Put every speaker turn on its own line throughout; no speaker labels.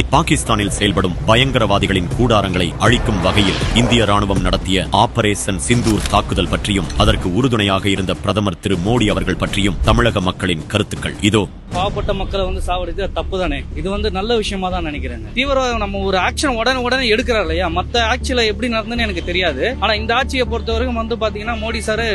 இப்பாகிஸ்தானில் செயல்படும் பயங்கரவாதிகளின் கூடாரங்களை அழிக்கும் வகையில் இந்திய ராணுவம் நடத்திய ஆபரேஷன் சிந்தூர் தாக்குதல் பற்றியும் அதற்கு உறுதுணையாக இருந்த பிரதமர் திரு மோடி அவர்கள் பற்றியும் தமிழக மக்களின் கருத்துக்கள். இதோ.
பாவப்பட்ட மக்களை வந்து சாவடித்து தப்பு தானே இது வந்து நல்ல விஷயமா தான் நினைக்கிறேங்க. தீவிரவாதம் நம்ம ஒரு ஆக்ஷன் உடனே உடனே எடுக்கிறார் இல்லையா? மத்த ஆட்சியில எப்படி நடந்ததுன்னு எனக்கு தெரியாது. ஆனா இந்த ஆட்சியை பொறுத்த வரைக்கும் வந்து பாத்தீங்கன்னா மோடி சார்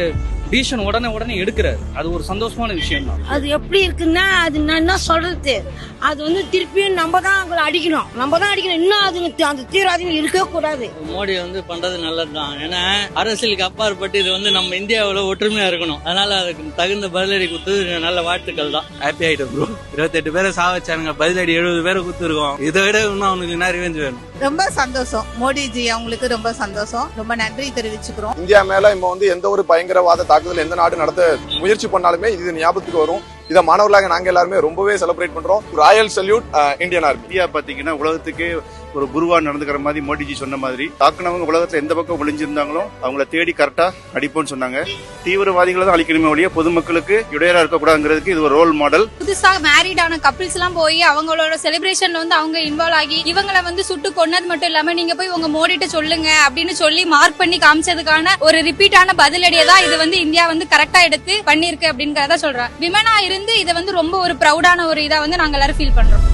டிசிஷன் உடனே உடனே எடுக்கிறாரு. அது ஒரு சந்தோஷமான விஷயம் தான்
அது எப்படி இருக்குன்னா அது நான் என்ன சொல்றது? அது வந்து திருப்பியும் நம்ம தான் அவங்களை அடிக்கணும். நம்ம தான் அடிக்கணும். இன்னும் அதுங்க தி- அந்த தீவிரவாதிகள் இருக்கவே கூடாது.
மோடி வந்து பண்றது நல்லதுதான். ஏன்னா அரசியலுக்கு அப்பாற்பட்டு இது வந்து நம்ம இந்தியாவுல ஒற்றுமையா இருக்கணும். அதனால அதுக்கு தகுந்த பதிலடி கொடுத்தது நல்ல வாழ்த்துக்கள் தான்.
ஹாப்பி ஆயிட்டோம் ப்ரோ இருபத்தெட்டு பேரை சாவச்சானுங்க. பதிலடி எழுபது பேரை குத்துருக்கோம் இதை விட இன்னும் அவனுக்கு என்ன ரிவெஞ்ச் வேணும்?
ரொம்ப சந்தோஷம். மோடிஜி அவங்களுக்கு ரொம்ப சந்தோஷம். ரொம்ப நன்றி தெரிவிச்சுக்கிறோம்.
இந்தியா மேல இப்போ வந்து எந்த ஒரு பயங்கரவாத தாக்குதல் எந்த நாடு நடத்த முயற்சி பண்ணாலுமே இது ஞாபகத்துக்கு வரும். இதை மாணவர்களாக நாங்க எல்லாருமே ரொம்பவே செலிப்ரேட் பண்றோம். Royal salute Indian army
India பாத்தீங்கன்னா உலகத்துக்கு ஒரு குருவா நடந்துக்கிற மாதிரி மோடிஜி சொன்ன மாதிரி தாக்குனவங்க உலகத்துல எந்த பக்கம் ஒளிஞ்சிருந்தாங்களோ அவங்கள தேடி கரெக்டா அடிப்போம்னு சொன்னாங்க. தீவிரவாதிகளை தான் அழிக்கணுமே ஒழிய பொதுமக்களுக்கு இடையூறா இருக்கக்கூடாதுங்கிறதுக்கு இது ஒரு ரோல் மாடல்
புதுசா மேரிட் ஆன கப்பிள்ஸ் எல்லாம் போய் அவங்களோட செலிப்ரேஷன்ல வந்து அவங்க இன்வால்வ் ஆகி இவங்கள வந்து சுட்டு கொன்னது மட்டும் இல்லாம நீங்க போய் உங்க மோடிட்ட சொல்லுங்க அப்படின்னு சொல்லி மார்க் பண்ணி காமிச்சதுக்கான ஒரு ரிப்பீட்டான பதிலடியை தான் இது வந்து இந்தியா வந்து கரெக்டா எடுத்து பண்ணிருக்கு அப்படிங்கறத சொல்றேன் விமனா இருந்து இதை வந்து ரொம்ப ஒரு ப்ரௌடான ஒரு இதா வந்து நாங்க எல்லாரும் ஃபீல் பண்றோம்.